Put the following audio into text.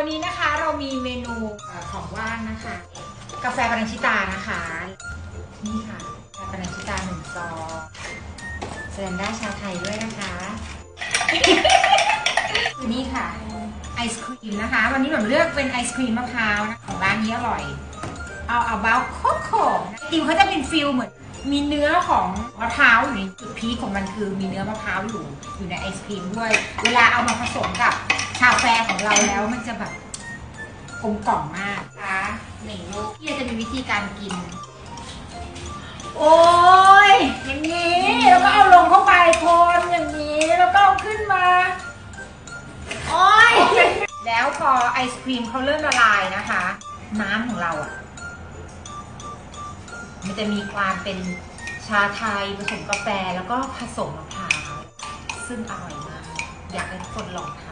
วันนี้นะคะเรามีเมนูของว่างนะคะ กาแฟปานัญชิตานะคะ นี่ค่ะกาแฟปานัญชิตาหนึ่งซองแสดงได้ชาไทยด้วยนะคะ นี่ค่ะไอศครีมนะคะ วันนี้แบบเลือกเป็นไอศครีมมะพร้าวนะของร้านนี้อร่อย เอาเอาเบลโคโค่ไอติมเขาจะเป็นฟิลเหมือนมีเนื้อของมะพร้าวอยู่ในจุดพีของมันคือมีเนื้อมะพร้าวอยู่อยู่ในไอศครีมด้วย เวลาเอามาผสมกับ ชาแฟของเราแล้วมันจะแบบกลมกล่อมมากนะคะหนึ่งลูกที่จะมีวิธีการกิน โอ้ยอย่างนี้ แล้วก็เอาลงเข้าไปคนอย่างนี้ แล้วก็เอาขึ้นมาโอ้ยแล้วพอไอศครีมเขาเริ่มละลายนะคะ น้ำของเราอะ่ะ มันจะมีความเป็นชาไทยผสมกาแฟแล้วก็ผสมมะพร้าวซึ่งอร่อยมาก อยากให้ทุกคนลองท